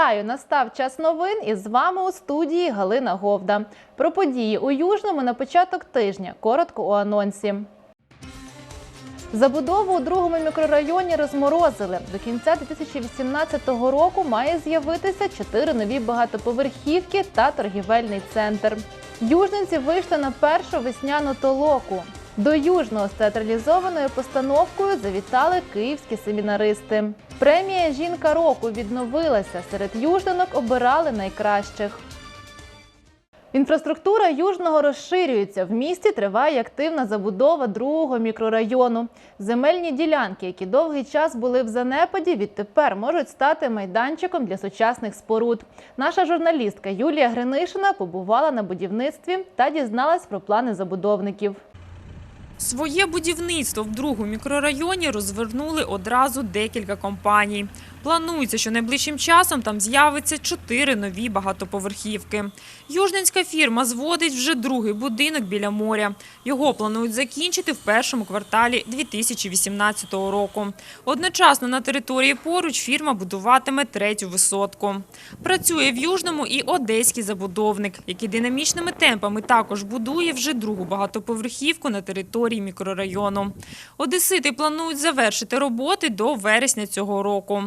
Вітаю! Настав час новин і з вами у студії Галина Говда. Про події у Южному на початок тижня. Коротко у анонсі. Забудову у другому мікрорайоні розморозили. До кінця 2018 року має з'явитися чотири нові багатоповерхівки та торгівельний центр. Южненці вийшли на першу весняну толоку. До Южного з театралізованою постановкою завітали київські семінаристи. Премія Жінка року відновилася. Серед южненок обирали найкращих. Інфраструктура Южного розширюється. В місті триває активна забудова другого мікрорайону. Земельні ділянки, які довгий час були в занепаді, відтепер можуть стати майданчиком для сучасних споруд. Наша журналістка Юлія Гринишина побувала на будівництві та дізналась про плани забудовників. Своє будівництво в другому мікрорайоні розвернули одразу декілька компаній. Планується, що найближчим часом там з'явиться чотири нові багатоповерхівки. Южненська фірма зводить вже другий будинок біля моря. Його планують закінчити в першому кварталі 2018 року. Одночасно на території поруч фірма будуватиме третю висотку. Працює в Южному і одеський забудовник, який динамічними темпами також будує вже другу багатоповерхівку на території мікрорайону. Одесити планують завершити роботи до вересня цього року.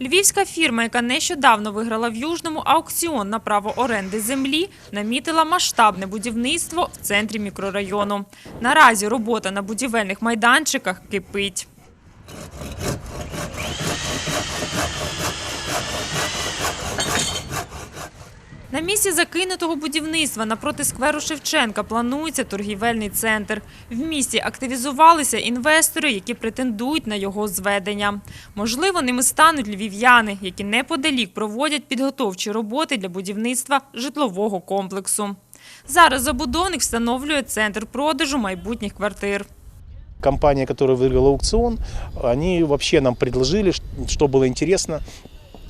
Львівська фірма, яка нещодавно виграла в Южному аукціон на право оренди землі, намітила масштабне будівництво в центрі мікрорайону. Наразі робота на будівельних майданчиках кипить. На місці закинутого будівництва напроти скверу Шевченка планується торгівельний центр. В місті активізувалися інвестори, які претендують на його зведення. Можливо, ними стануть львів'яни, які неподалік проводять підготовчі роботи для будівництва житлового комплексу. Зараз забудовник встановлює центр продажу майбутніх квартир. Компания, которая выиграла аукцион, они вообще нам предложили, ш- что было интересно,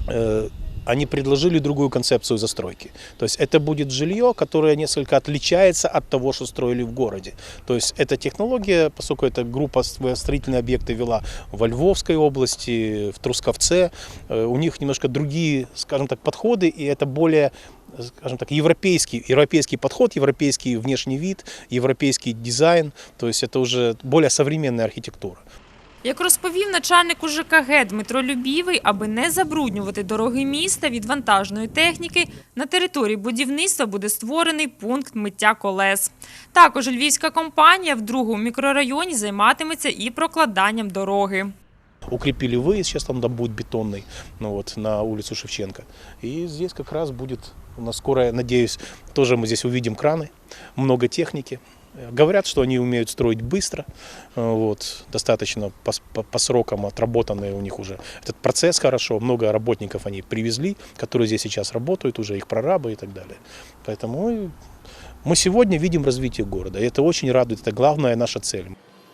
э, они предложили другую концепцию застройки. То есть это будет жилье, которое несколько отличается от того, что строили в городе. То есть эта технология, поскольку эта группа свои строительные объекты вела во Львовской области, в Трусковце, э, у них немножко другие, скажем так, подходы, и это более скажем так, европейский, европейский подход, европейский внешний вид, европейский дизайн, то есть это уже более современная архитектура. Як розповів начальник УЖКГ Дмитро Любівий, аби не забруднювати дороги міста від вантажної техніки, на території будівництва буде створений пункт миття колес. Також львівська компанія в другому мікрорайоні займатиметься і прокладанням дороги. Укрепили выезд, сейчас там да, будет бетонный, ну вот, на улицу Шевченко. И здесь как раз будет, у нас скоро, я надеюсь, тоже мы здесь увидим краны, много техники. Э, Говорят, что они умеют строить быстро, э, вот, достаточно по, с- по- по срокам отработанные у них уже этот процесс хорошо, много работников они привезли, которые здесь сейчас работают, уже их прорабы и так далее. Поэтому и мы сегодня видим развитие города, и это очень радует, это главная наша цель.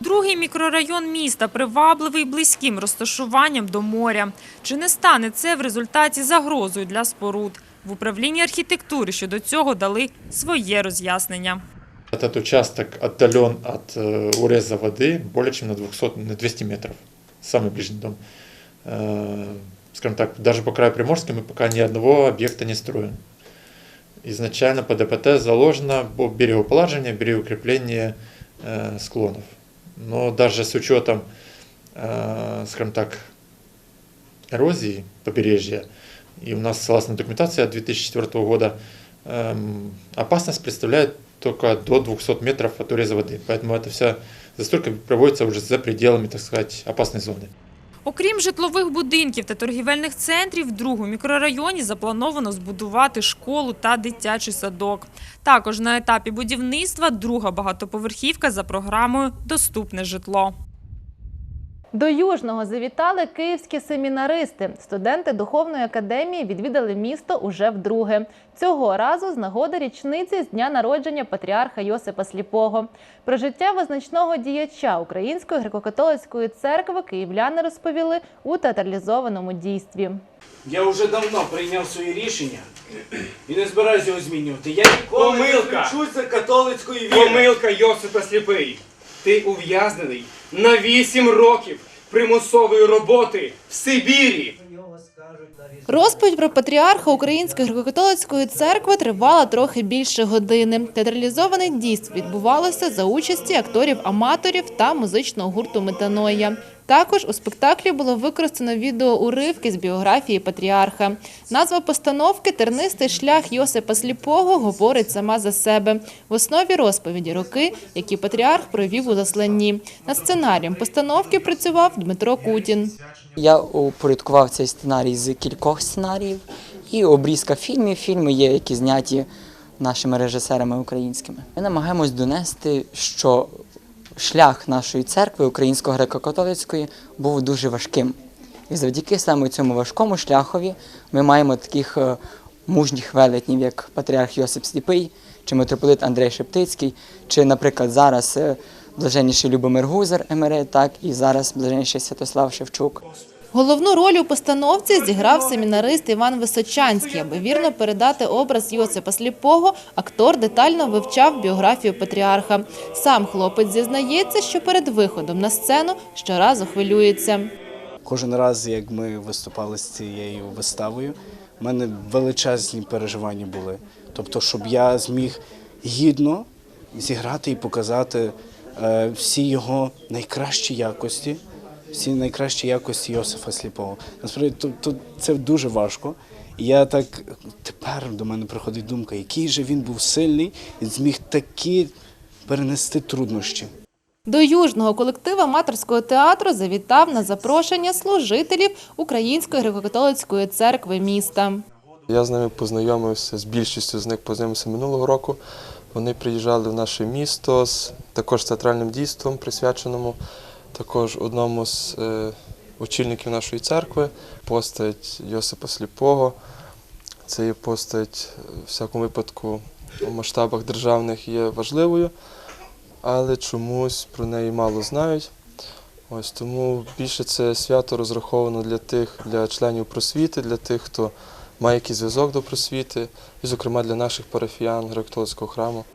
Другий мікрорайон міста привабливий близьким розташуванням до моря. Чи не стане це в результаті загрозою для споруд? В управлінні архітектури щодо цього дали своє роз'яснення. Этот участок отдален от э, уреза воды более чем на, 200, на 200 метров. Самый ближний дом. Э, скажем так, даже по краю Приморской мы пока ни одного объекта не строим. Изначально по ДПТ заложено по берегоположение, берегоукрепление э, склонов. Но даже с учетом, скажем так, эрозии побережья, и у нас, согласно документации от 2004 года, эм, опасность представляет только до 200 метров от уреза воды. Поэтому эта вся застройка проводится уже за пределами, так сказать, опасной зоны. Окрім житлових будинків та торгівельних центрів, в другому мікрорайоні заплановано збудувати школу та дитячий садок. Також на етапі будівництва друга багатоповерхівка за програмою Доступне житло. До Южного завітали київські семінаристи. Студенти духовної академії відвідали місто уже вдруге. Цього разу з нагоди річниці з дня народження патріарха Йосипа Сліпого. Про життя визначного діяча Української греко-католицької церкви київляни розповіли у театралізованому дійстві. Я вже давно прийняв своє рішення і не збираюся його змінювати. Я ніколи Помилка. не зречуся католицької віри. Помилка Йосипа Сліпий. Ти ув'язнений на вісім років примусової роботи в Сибірі. Розповідь про патріарха Української греко-католицької церкви тривала трохи більше години. Театралізоване дійство відбувалося за участі акторів-аматорів та музичного гурту Метаноя. Також у спектаклі було використано відеоуривки з біографії патріарха. Назва постановки Тернистий шлях Йосипа Сліпого говорить сама за себе. В основі розповіді роки, які патріарх провів у засланні. Над сценарієм постановки працював Дмитро Кутін. Я упорядкував цей сценарій з кількох сценаріїв і обрізка фільмів. Фільми є, які зняті нашими режисерами українськими. Ми намагаємось донести, що шлях нашої церкви, українсько-греко-католицької, був дуже важким. І завдяки саме цьому важкому шляхові ми маємо таких е, мужніх велетнів, як патріарх Йосип Сліпий, чи митрополит Андрей Шептицький, чи, наприклад, зараз е, блаженніший Любомир Гузар Емерит, так і зараз блаженніший Святослав Шевчук. Головну роль у постановці зіграв семінарист Іван Височанський. Аби вірно передати образ Йосипа Сліпого, актор детально вивчав біографію патріарха. Сам хлопець зізнається, що перед виходом на сцену щоразу хвилюється. Кожен раз, як ми виступали з цією виставою, в мене величезні переживання були. Тобто, щоб я зміг гідно зіграти і показати е, всі його найкращі якості, всі найкращі якості Йосифа Сліпого. Насправді, то, то це дуже важко. І я так тепер до мене приходить думка, який же він був сильний і зміг такі перенести труднощі. До южного колективу аматорського театру завітав на запрошення служителів Української греко-католицької церкви міста. Я з ними познайомився, з більшістю з них познайомився минулого року. Вони приїжджали в наше місто з також театральним дійством, присвяченому також одному з е, очільників нашої церкви, постать Йосипа Сліпого. Це є постать е, в всякому випадку у масштабах державних є важливою, але чомусь про неї мало знають. Ось тому більше це свято розраховано для тих, для членів просвіти, для тих, хто має якийсь зв'язок до просвіти, і, зокрема, для наших парафіян греко-католицького храму.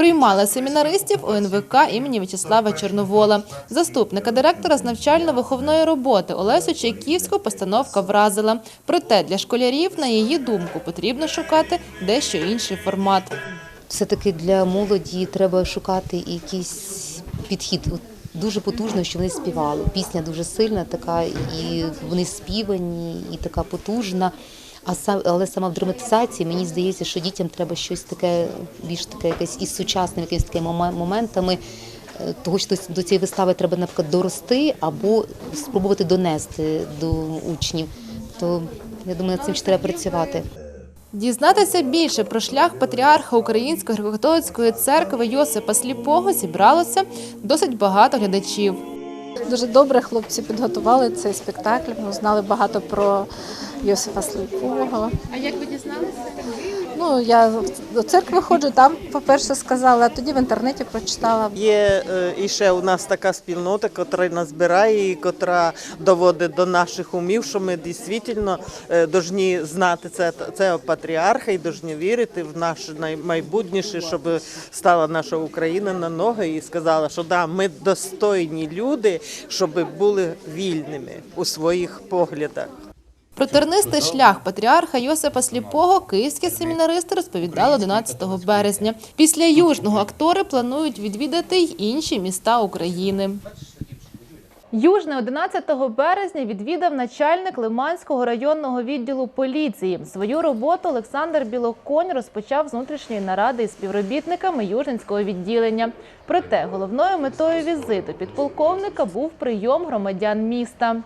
Приймали семінаристів ОНВК імені В'ячеслава Чорновола. Заступника директора з навчально-виховної роботи Олесю Чайківську постановка вразила. Проте для школярів, на її думку, потрібно шукати дещо інший формат. все-таки для молоді треба шукати якийсь підхід. Дуже потужно, що вони співали. Пісня дуже сильна, така, і вони співані, і така потужна. А сам, але саме в драматизації мені здається, що дітям треба щось таке, більш таке якесь із сучасними якимись такими моментами. е, Того, що до цієї вистави треба, наприклад, дорости або спробувати донести до учнів. То я думаю, над цим ще треба працювати. Дізнатися більше про шлях патріарха Української греко-католицької церкви Йосипа Сліпого зібралося досить багато глядачів. Дуже добре хлопці підготували цей спектакль. Ми знали багато про Йосифа Слепого. А як ви дізналися? Ну, я до церкви ходжу, там, по-перше, сказала, а тоді в інтернеті прочитала. Є е, і ще у нас така спільнота, котра нас збирає і котра доводить до наших умів, що ми дійсно е, повинні знати це, це патріарха і повинні вірити в наше наймайбутніше, щоб стала наша Україна на ноги і сказала, що да, ми достойні люди, щоб були вільними у своїх поглядах. Про тернистий шлях патріарха Йосипа Сліпого київські семінаристи розповідали 11 березня. Після южного актори планують відвідати й інші міста України. Южне 11 березня відвідав начальник Лиманського районного відділу поліції. Свою роботу Олександр Білоконь розпочав з внутрішньої наради із співробітниками Южненського відділення. Проте головною метою візиту підполковника був прийом громадян міста.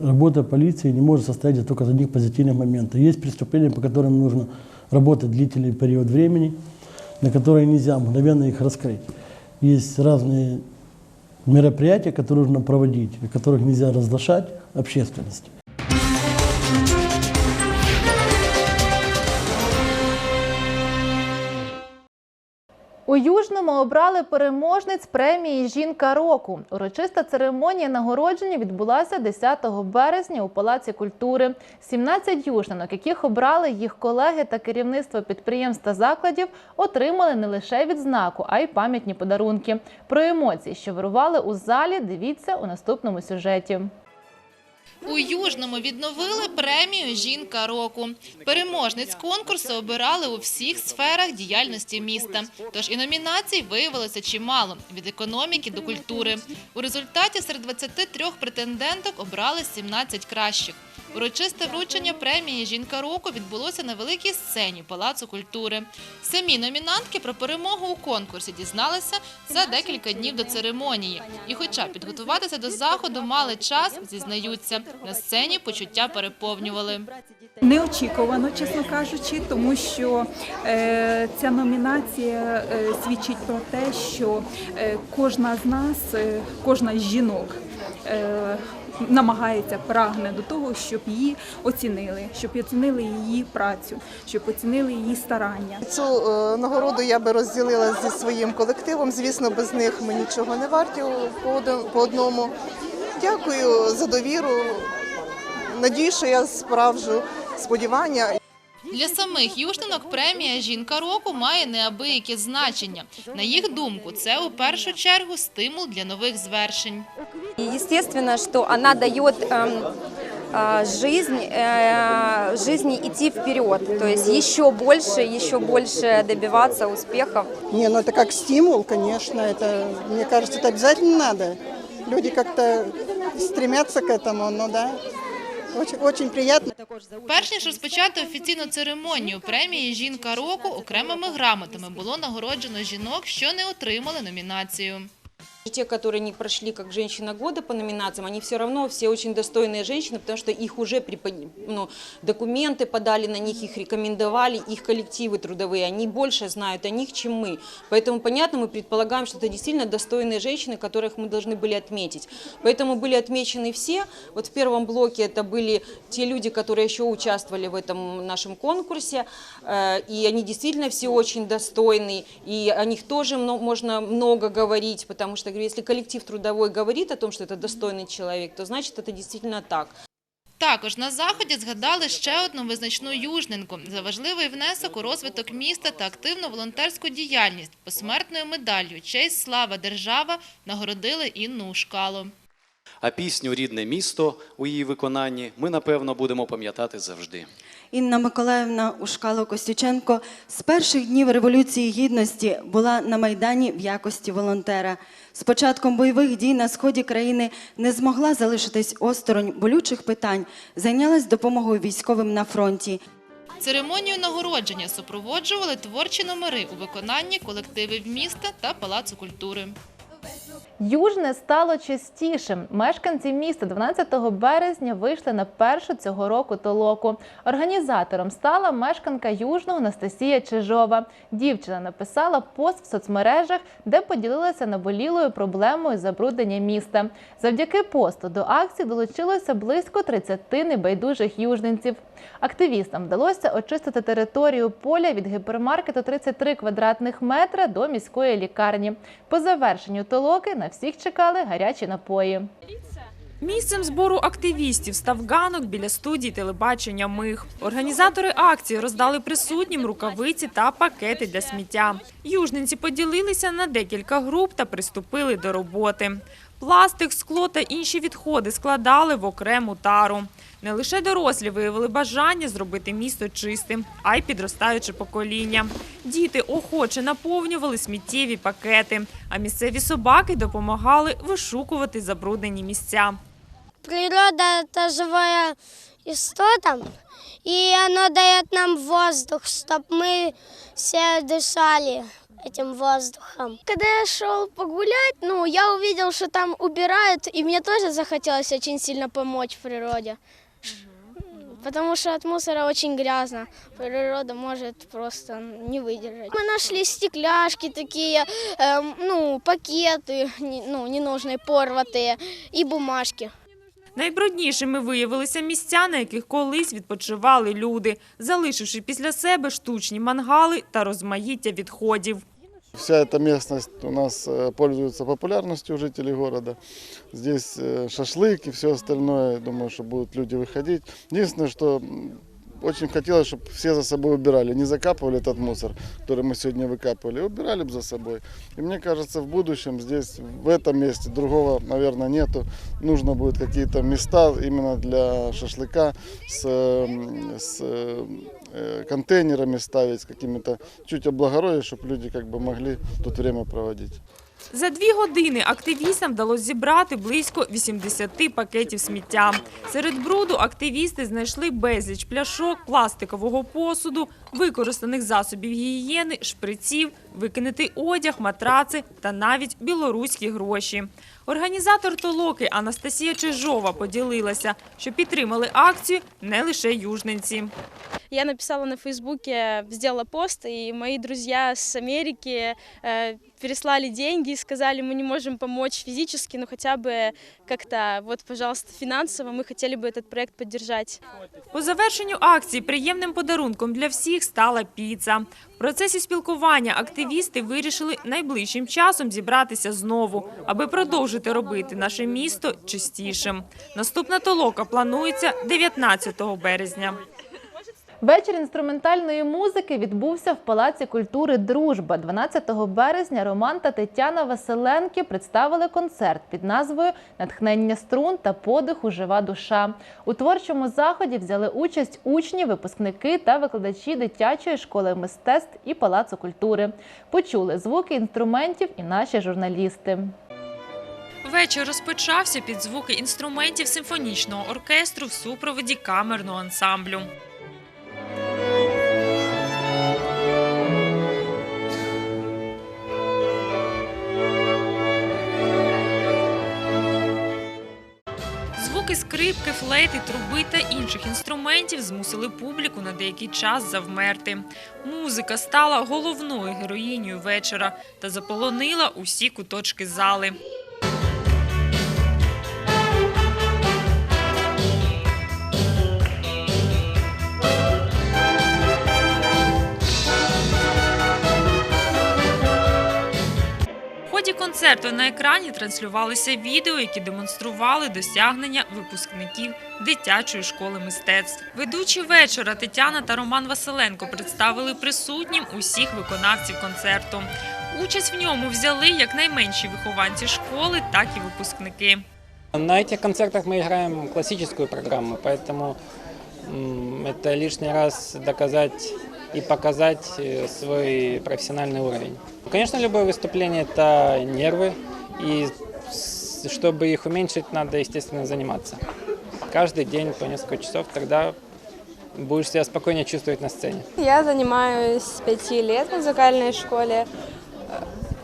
Работа полиции не может состоять только из одних позитивных моментов. Есть преступления, по которым нужно работать длительный период времени, на которые нельзя мгновенно их раскрыть. Есть разные мероприятия, которые нужно проводить, о которых нельзя разглашать общественности. У Южному обрали переможниць премії Жінка року. Урочиста церемонія нагородження відбулася 10 березня у Палаці культури. 17 южнинок, яких обрали їх колеги та керівництво підприємств та закладів, отримали не лише відзнаку, а й пам'ятні подарунки. Про емоції, що вирували у залі, дивіться у наступному сюжеті. У Южному відновили премію Жінка року. Переможниць конкурсу обирали у всіх сферах діяльності міста. Тож і номінацій виявилося чимало від економіки до культури. У результаті серед 23 претенденток обрали 17 кращих. Урочисте вручення премії Жінка року відбулося на великій сцені Палацу культури. Самі номінантки про перемогу у конкурсі дізналися за декілька днів до церемонії. І, хоча підготуватися до заходу мали час, зізнаються, на сцені почуття переповнювали. Неочікувано, чесно кажучи, тому що е, ця номінація е, свідчить про те, що е, кожна з нас, кожна з жінок. Намагається прагне до того, щоб її оцінили, щоб оцінили її працю, щоб оцінили її старання. Цю е, нагороду я би розділила зі своїм колективом. Звісно, без них ми нічого не варті по одному. Дякую за довіру. Надію, що я справжу сподівання. Для самих южнинок премія Жінка року має неабияке значення. На їх думку, це у першу чергу стимул для нових звершень. И естественно, что она дает эм, э, жизнь, э, жизни идти вперед, то есть еще больше, еще больше добиваться успехов. Не, ну это как стимул, конечно. Это, мне кажется, это обязательно надо. Люди как-то стремятся к этому, ну да. Очень, очень приятно. Перш ніж розпочати офіційну церемонію премії Жінка року окремими грамотами було нагороджено жінок, що не отримали номінацію. Те, которые не прошли как женщина года по номинациям, они все равно все очень достойные женщины, потому что их уже ну, документы подали на них, их рекомендовали, их коллективы трудовые, они больше знают о них, чем мы. Поэтому, понятно, мы предполагаем, что это действительно достойные женщины, которых мы должны были отметить. Поэтому были отмечены все. Вот в первом блоке это были те люди, которые еще участвовали в этом нашем конкурсе, э, и они действительно все очень достойные, и о них тоже можно много говорить, потому что, говорю, если коллектив трудовой говорит о том, что это достойный человек, то значит это действительно так. Також на заході згадали ще одну визначну южненку за важливий внесок у розвиток міста та активну волонтерську діяльність. Посмертною медаллю «Честь, слава, держава» нагородили Інну Ушкало. А пісню Рідне місто у її виконанні ми напевно будемо пам'ятати завжди. Інна Миколаївна Ушкало Костюченко з перших днів Революції Гідності була на Майдані в якості волонтера. З початком бойових дій на сході країни не змогла залишитись осторонь болючих питань, зайнялась допомогою військовим на фронті. Церемонію нагородження супроводжували творчі номери у виконанні колективів міста та Палацу культури. Южне стало частішим. Мешканці міста 12 березня вийшли на першу цього року толоку. Організатором стала мешканка Южного Анастасія Чижова. Дівчина написала пост в соцмережах, де поділилася наболілою проблемою забруднення міста. Завдяки посту до акції долучилося близько 30 небайдужих южненців. Активістам вдалося очистити територію поля від гіпермаркету 33 квадратних метра до міської лікарні. По завершенню толоки на всіх чекали гарячі напої. Місцем збору активістів став ганок біля студії телебачення Миг. Організатори акції роздали присутнім рукавиці та пакети для сміття. Южненці поділилися на декілька груп та приступили до роботи. Пластик, скло та інші відходи складали в окрему тару. Не лише дорослі виявили бажання зробити місто чистим, а й підростаюче покоління. Діти охоче наповнювали сміттєві пакети, а місцеві собаки допомагали вишукувати забруднені місця. Природа – это живая истота, и она дает нам воздух, чтобы мы все дышали этим воздухом. Когда я шел погулять, ну, я увидел, что там убирают, и мне тоже захотелось очень сильно помочь природе. Потому что от мусора очень грязно. Природа может просто не выдержать. Мы нашли стекляшки такие, эм, ну, пакеты, не- ну, ненужные, порватые, и бумажки. Найбруднішими виявилися місця, на яких колись відпочивали люди, залишивши після себе штучні мангали та розмаїття відходів. Вся эта местность у нас э, пользуется популярностью у жителей города. Здесь э, шашлык и все остальное. Думаю, что будут люди выходить. Единственное, что м, очень хотелось, чтобы все за собой убирали, не закапывали этот мусор, который мы сегодня выкапывали, убирали бы за собой. И мне кажется, в будущем здесь, в этом месте, другого, наверное, нету. Нужно будет какие-то места именно для шашлыка с, э, с э, контейнерами ставить, с какими-то чуть облагородить, чтобы люди как бы могли тут время проводить. За дві години активістам вдалося зібрати близько 80 пакетів сміття. Серед бруду активісти знайшли безліч пляшок, пластикового посуду, використаних засобів гігієни, шприців, викинутий одяг, матраци та навіть білоруські гроші. Організатор толоки Анастасія Чижова поділилася, що підтримали акцію не лише южненці. Я написала на Фейсбуке, сделала пост, и мои друзья с Америки э, переслали деньги и сказали, мы не можем помочь физически, но хотя бы как-то, вот, пожалуйста, финансово мы хотели бы этот проект поддержать. По завершенню акції приємним подарунком для всіх стала піца. В процесі спілкування активісти вирішили найближчим часом зібратися знову, аби продовжити робити наше місто чистішим. Наступна толока планується 19 березня. Вечір інструментальної музики відбувся в Палаці культури Дружба. 12 березня Роман та Тетяна Василенки представили концерт під назвою Натхнення струн та подиху жива душа. У творчому заході взяли участь учні, випускники та викладачі дитячої школи мистецтв і Палацу культури. Почули звуки інструментів і наші журналісти. Вечір розпочався під звуки інструментів симфонічного оркестру в супроводі камерного ансамблю. Звуки скрипки, флейти, труби та інших інструментів змусили публіку на деякий час завмерти. Музика стала головною героїнею вечора та заполонила усі куточки зали. концерту на екрані транслювалися відео, які демонстрували досягнення випускників дитячої школи мистецтв. Ведучі вечора Тетяна та Роман Василенко представили присутнім усіх виконавців концерту. Участь в ньому взяли як найменші вихованці школи, так і випускники. На этих концертах мы играем классическую программу, поэтому м, это лишний раз доказать И показать э, свой профессиональный уровень. Конечно, любое выступление – это нервы, и чтобы их уменьшить, надо, естественно, заниматься. Каждый день по несколько часов, тогда будешь себя спокойнее чувствовать на сцене. Я занимаюсь с пяти лет в музыкальной школе.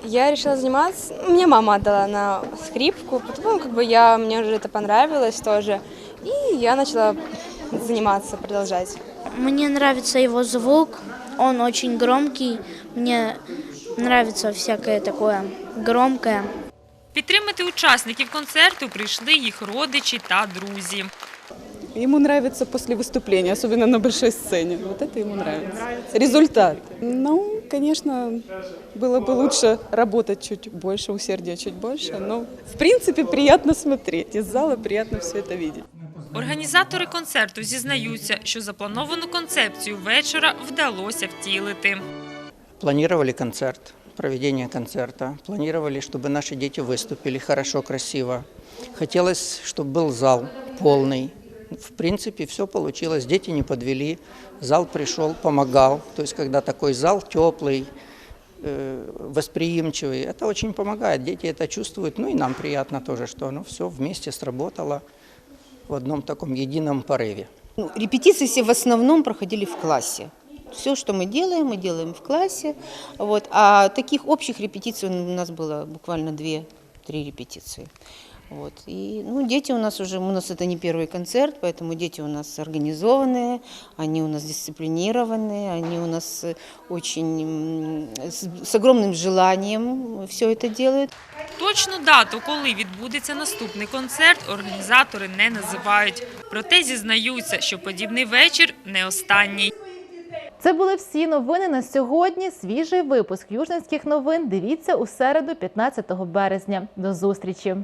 Я решила заниматься, мне мама отдала на скрипку, потом как бы я, мне уже это понравилось тоже, и я начала заниматься, продолжать. Мне нравится его звук, он очень громкий, мне нравится всякое такое громкое. Підтримати учасників концерту прийшли їх родичі та друзі. Ему нравится после выступления, особенно на большой сцене. Вот это ему нравится. Результат. Ну, конечно, было бы лучше работать чуть больше, усердия чуть больше, но в принципе приятно смотреть. Из зала приятно все это видеть. Організатори концерту зізнаються, що заплановану концепцію вечора вдалося втілити. Планировали концерт, проведение концерта. Планировали, чтобы наши дети выступили хорошо, красиво. Хотелось, чтобы был зал полный. В принципе, все получилось. Дети не подвели. Зал пришел, помогал. То есть, когда такой зал теплый, э, восприимчивый, это очень помогает. Дети это чувствуют. Ну и нам приятно тоже, что оно все вместе сработало в одном таком едином порыве. Ну, репетиции все в основном проходили в классе. Все, что мы делаем, мы делаем в классе. Вот. А таких общих репетиций у нас было буквально две-три репетиции. Вот. И, ну, дети у нас уже, у нас это не первый концерт, поэтому дети у нас организованные, они у нас дисциплинированные, они у нас э, очень м, с, с огромным желанием все это делают. Точну дату, коли відбудеться наступний концерт, організатори не називають. Проте зізнаються, що подібний вечір не останній. Це були всі новини на сьогодні. Свіжий випуск южненських новин. Дивіться у середу, 15 березня. До зустрічі.